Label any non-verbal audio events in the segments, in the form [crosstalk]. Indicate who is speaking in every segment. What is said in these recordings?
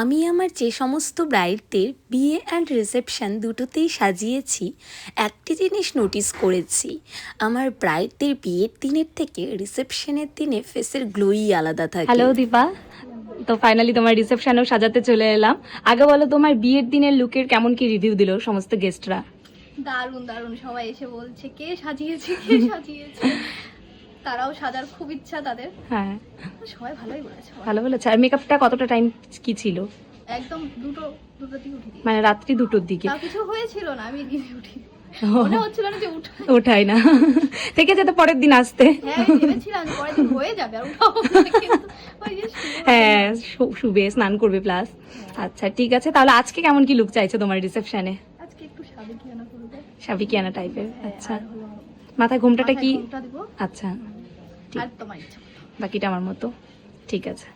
Speaker 1: আমি আমার যে সমস্ত ব্রাইডদের বিয়ে অ্যান্ড রিসেপশন দুটোতেই সাজিয়েছি একটি জিনিস নোটিস করেছি। আমার ব্রাইডদের বিয়ের দিনের থেকে রিসেপশনের দিনে ফেসের গ্লোই আলাদা থাকে।
Speaker 2: হ্যালো দীপা। তো ফাইনালি তোমার রিসেপশনেও সাজাতে চলে এলাম। আগে বলো তোমার বিয়ের দিনের লুকের কেমন কি রিভিউ দিল সমস্ত গেস্টরা
Speaker 3: দারুণ দারুণ। সবাই এসে বলছে কে সাজিয়েছে কে [laughs] সাজিয়েছে? তারাও সাজার খুব ইচ্ছা তাদের।
Speaker 2: হ্যাঁ।
Speaker 3: সবাই ভালোই বলেছে।
Speaker 2: ভালো বলেছে। আর মেকআপটা কতটা টাইম কি ছিল?
Speaker 3: একদম দুটো দুটো দিকে উঠে
Speaker 2: মানে রাত্রি দুটোর দিকে।
Speaker 3: কিছু হয়েছিল না আমি দিনে উঠি। মনে হচ্ছিল না যে উঠা
Speaker 2: ওঠাই না। থেকে যেতে পরের দিন আসতে।
Speaker 3: হ্যাঁ ভেবেছিলাম পরের দিন হয়ে যাবে আর উঠাবো
Speaker 2: হ্যাঁ শুবে স্নান করবে প্লাস আচ্ছা ঠিক আছে। তাহলে আজকে কেমন কি লুক চাইছো তোমার রিসেপশনে
Speaker 3: আজকে একটু সাবেকিয়ানা করব।
Speaker 2: সাবিকিয়ানা টাইপের
Speaker 3: হ্যাঁ,
Speaker 2: আচ্ছা। মাথায় ঘুমটাটা
Speaker 3: মাথায়
Speaker 2: কি আচ্ছা। ঠিক।
Speaker 3: আর তোমার ইচ্ছা
Speaker 2: বাকিটা আমার মতো। ঠিক আছে।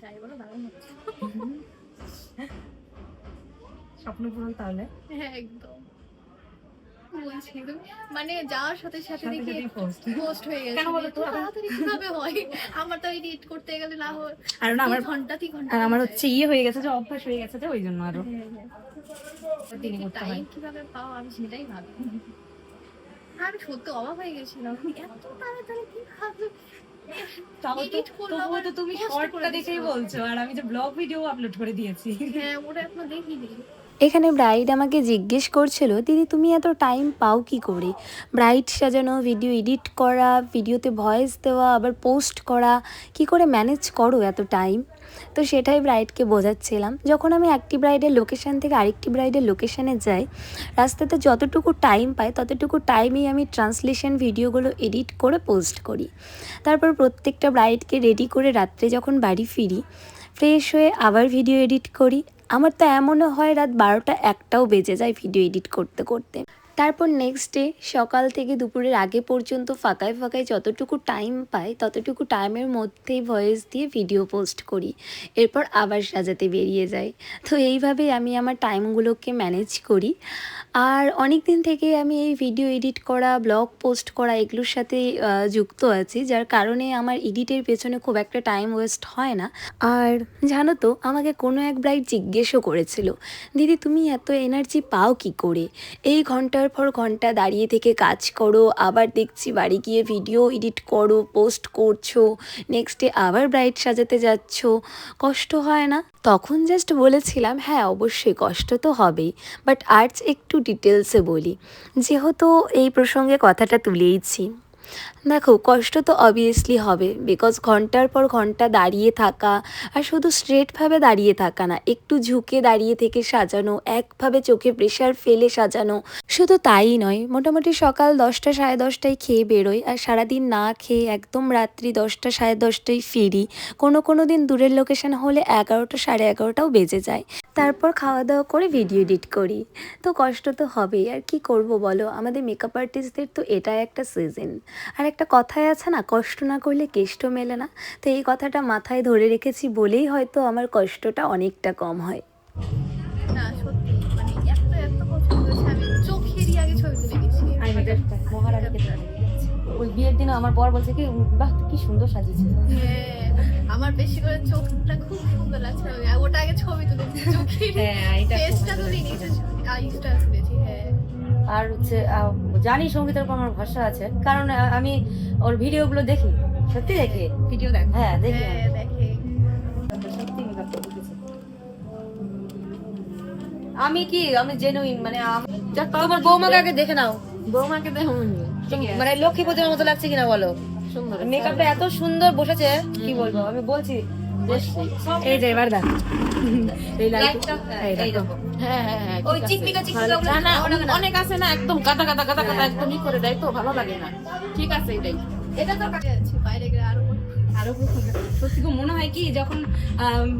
Speaker 3: যাই বলো দারুণ হচ্ছে। [laughs]
Speaker 2: স্বপ্ন পূরণ তাহলে?
Speaker 3: হ্যাঁ একদম। বলছি মানে যাওয়ার সাথে সাথে দেখি পোস্ট হয়ে গেছে।
Speaker 2: কেন বলো তো?
Speaker 3: এত তাড়াতাড়ি কীভাবে হয়? আমার তো এডিট করতে গেলে না হয়।
Speaker 2: আর না আমার
Speaker 3: ঘণ্টা তিন ঘণ্টা
Speaker 2: আর আমার হচ্ছে। ইয়ে হয়ে গেছে যে অভ্যাস হয়ে গেছে যে ওই জন্য আরও।
Speaker 3: টাইম কীভাবে পাও আমি সেটাই ভাবি। আমি সত্যি অবাক হয়ে গেছিলাম। এত তাড়াতাড়ি edit
Speaker 2: তো তুমি শর্টটা দেখেই বলছো আর আমি তো ব্লগ ভিডিও আপলোড করে দিয়েছি।
Speaker 3: হ্যাঁ ওটা এখনও দেখিনি।
Speaker 1: এখানে ব্রাইড আমাকে জিজ্ঞেস করছিল, দিদি, তুমি এত টাইম পাও কি করে? ব্রাইড সাজানো ভিডিও এডিট করা ভিডিওতে ভয়েস দেওয়া, আবার পোস্ট করা, কি করে ম্যানেজ করো এত টাইম তো সেটাই ব্রাইডকে বোঝাচ্ছিলাম। যখন আমি একটি ব্রাইডের লোকেশান থেকে আরেকটি ব্রাইডের লোকেশানে যাই, রাস্তাতে যতটুকু টাইম পাই, ততটুকু টাইমেই আমি ট্রান্সলেশন ভিডিওগুলো এডিট করে পোস্ট করি। তারপর প্রত্যেকটা ব্রাইডকে রেডি করে রাত্রে যখন বাড়ি ফিরি ফ্রেশ হয়ে আবার ভিডিও এডিট করি। আমার তো এমনও হয় রাত বারোটা একটাও বেজে যায় ভিডিও এডিট করতে করতে। তারপর নেক্সট ডে সকাল থেকে দুপুরের আগে পর্যন্ত ফাঁকায় ফাঁকায় যতটুকু টাইম পাই, ততটুকু টাইমের মধ্যেই ভয়েস দিয়ে ভিডিও পোস্ট করি। এরপর আবার সাজাতে বেরিয়ে যাই। তো এইভাবেই আমি আমার টাইমগুলোকে ম্যানেজ করি। আর অনেক দিন থেকে আমি এই ভিডিও এডিট করা ব্লগ পোস্ট করা এগুলোর সাথে যুক্ত আছি, যার কারণে আমার এডিটের পেছনে খুব একটা টাইম ওয়েস্ট হয় না। আর জানো তো, আমাকে কোনো এক ব্রাইড জিজ্ঞেসও করেছিল, দিদি, তুমি এত এনার্জি পাও কি করে? এই ঘণ্টার পর ঘণ্টা দাঁড়িয়ে থেকে কাজ করো, আবার দেখছি বাড়ি গিয়ে ভিডিও এডিট করো পোস্ট করছ নেক্সটে আবার ব্রাইট সাজাতে যাচ্ছ। কষ্ট হয় না? তখন জাস্ট বলেছিলাম হ্যাঁ অবশ্যই কষ্ট তো হবেই। বাট আর্টস একটু ডিটেলসে বলি। যেহেতু এই প্রসঙ্গে কথাটা তুলেইছি। দেখো, কষ্ট তো অবভিয়াসলি হবে বিকজ ঘণ্টার পর ঘণ্টা দাঁড়িয়ে থাকা, আর শুধু স্ট্রেটভাবে দাঁড়িয়ে থাকা না, একটু ঝুঁকে দাঁড়িয়ে থেকে সাজানো, একভাবে চোখে প্রেশার ফেলে সাজানো, শুধু তাই নয়, মোটামুটি সকাল দশটা সাড়ে দশটায় খেয়ে বেরোই, আর সারাদিন না খেয়ে একদম রাত্রি দশটা সাড়ে দশটায় ফিরি, কোনো কোনো দিন দূরের লোকেশন হলে এগারোটা সাড়ে এগারোটাও বেজে যায়। তারপর খাওয়া দাওয়া করে ভিডিও এডিট করি। তো কষ্ট তো হবেই আর কি করব বলো? আমাদের মেকআপ আর্টিস্টদের তো এটা একটা সিজন আর একটা কথাই আছে না কষ্ট না করলে কেষ্ট মেলে না। তো এই কথাটা মাথায় ধরে রেখেছি বলেই হয়তো আমার কষ্টটা অনেকটা কম হয়।
Speaker 3: না সত্যি মানে এত এত পছন্দ হয়েছে। আমি চোখেরই আগে ছবি তুলে গেছি
Speaker 2: ওই বিয়ের দিনও আমার বর বলছে কি বাহ কি সুন্দর সাজিয়েছে।
Speaker 3: হ্যাঁ, আমার বেশি করে চোখটা খুব সুন্দর লাগছে আমি ওটা আগে ছবি তুলেছি চোখের
Speaker 2: হ্যাঁ
Speaker 3: ফেসটা তুলিনি আইসটা তুলেছি হ্যাঁ।
Speaker 4: আর হচ্ছে জানি সঙ্গীতের উপর আমার ভরসা আছে কারণ আমি ওর ভিডিওগুলো দেখি সত্যি দেখি।
Speaker 2: ভিডিও দেখ।
Speaker 4: হ্যাঁ দেখি
Speaker 3: হ্যাঁ দেখে।
Speaker 4: আমি কি আমি জেনুইন মানে তোমার বৌমাকে আগে দেখে নাও।
Speaker 2: বৌমাকে দেখুন
Speaker 4: মানে লক্ষ্মী পুজোর মতো লাগছে কিনা বলো? মেকআপটা এত সুন্দর বসেছে কি বলব আমি বলছি
Speaker 2: এই যে এবার দেখ। এই
Speaker 4: লাইটটা
Speaker 2: এই দেখো।
Speaker 5: হ্যাঁ হ্যাঁ হ্যাঁ
Speaker 4: ওই চিকমিকা চিকমিকা
Speaker 5: না না অনেক- আছে না একদম গাদা গাদা গাদা গাদা একদম করে দেয় তো ভালো লাগে না। ঠিক আছে এটাই।
Speaker 3: এটা তো আছে বাইরে গেলে আরও
Speaker 2: আরও খুব সুন্দর। সত্যি খুব মনে হয় কি যখন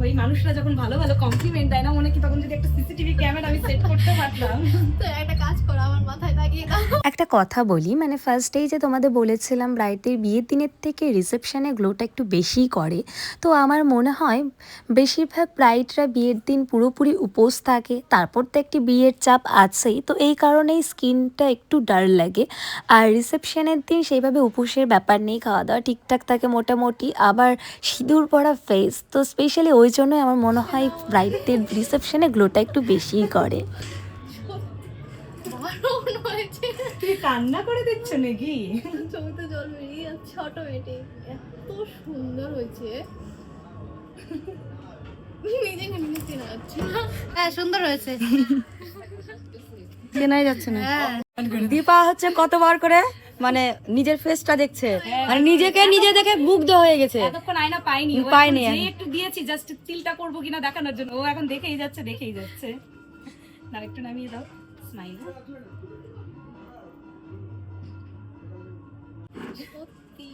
Speaker 2: ওই মানুষরা যখন ভালো ভালো কমপ্লিমেন্ট দেয় না মনে কি তখন যদি একটা সিসিটিভি ক্যামেরা আমি সেট করতে পারতাম
Speaker 3: তো একটা কাজ করো আমার মাথায় লাগিয়ে দাও
Speaker 1: একটা কথা বলি মানে ফার্স্ট ফার্স্টেই যে তোমাদের বলেছিলাম ব্রাইডদের বিয়ের দিনের থেকে রিসেপশনে গ্লোটা একটু বেশিই করে তো আমার মনে হয় বেশিরভাগ ব্রাইডরা বিয়ের দিন পুরোপুরি উপোস থাকে তারপর তো একটি বিয়ের চাপ আছেই তো এই কারণেই স্কিনটা একটু ডার লাগে আর রিসেপশনের দিন সেইভাবে উপোসের ব্যাপার নেই খাওয়া দাওয়া ঠিকঠাক থাকে মোটামুটি আবার সিঁদুর পরা ফেস তো স্পেশালি ওই জন্যই আমার মনে হয় ব্রাইডদের রিসেপশনে গ্লোটা একটু বেশিই করে।
Speaker 3: দারুণ
Speaker 2: কান্না করে দিচ্ছ নাকি?
Speaker 3: ছবিতে জল বেরিয়ে যাচ্ছে অটোমেটিক এত সুন্দর হয়েছে। নিজেকে নিজে যাচ্ছে না
Speaker 4: হ্যাঁ সুন্দর হয়েছে। [laughs] চেনাই যাচ্ছে না। দীপা হচ্ছে কতবার করে? মানে নিজের ফেসটা দেখছে। মানে নিজেকে নিজে দেখে মুগ্ধ হয়ে গেছে।
Speaker 2: এতক্ষণ আয়না পাইনি
Speaker 4: পাইনি
Speaker 2: একটু দিয়েছি জাস্ট তিলটা করব কিনা দেখানোর জন্য। ও এখন দেখেই যাচ্ছে দেখেই যাচ্ছে। না একটু নামিয়ে দাও। স্মাইল
Speaker 3: সত্যি।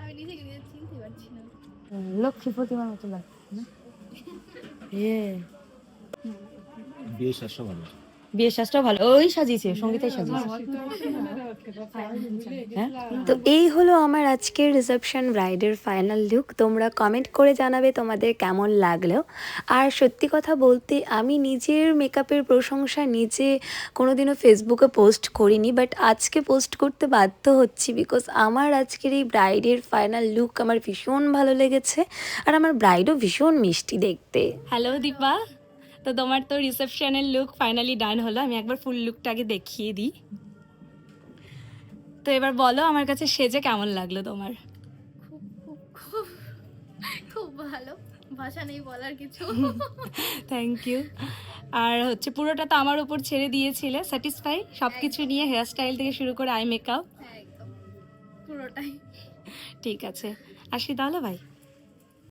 Speaker 3: আমি নিজেকে নিজে চিনতে পারছি না।
Speaker 4: লক্ষ্মী প্রতিমার মতো লাগছে না?
Speaker 6: বিয়ে
Speaker 4: বিয়ের সাজটাও ভালো। ওই সাজিয়েছে সঙ্গীতাই সাজিয়েছে। হ্যাঁ?
Speaker 1: তো এই হলো আমার আজকের রিসেপশন ব্রাইডের ফাইনাল লুক তোমরা কমেন্ট করে জানাবে তোমাদের কেমন লাগল। আর সত্যি কথা বলতে আমি নিজের মেকআপের প্রশংসা নিজে কোনোদিনও ফেসবুকে পোস্ট করিনি বাট আজকে পোস্ট করতে বাধ্য হচ্ছি বিকজ আমার আজকের এই ব্রাইডের ফাইনাল লুক আমার ভীষণ ভালো লেগেছে। আর আমার ব্রাইডও ভীষণ মিষ্টি দেখতে।
Speaker 2: হ্যালো দীপা তো তোমার তো রিসেপশনের লুক ফাইনালি ডান হলো। আমি একবার ফুল লুকটা আগে দেখিয়ে দিই। তো এবার বলো আমার কাছে সেজে কেমন লাগল তোমার?
Speaker 3: খুব খুব খুব খুব ভালো। ভাষা নেই বলার কিছু। [laughs]
Speaker 2: থ্যাংক ইউ আর হচ্ছে পুরোটা তো আমার উপর ছেড়ে দিয়েছিলে স্যাটিসফাই সব কিছু নিয়ে হেয়ার স্টাইল থেকে শুরু করে আই মেকআপ
Speaker 3: হ্যাঁ পুরোটাই।
Speaker 2: ঠিক আছে। আসি তাহলে ভাই।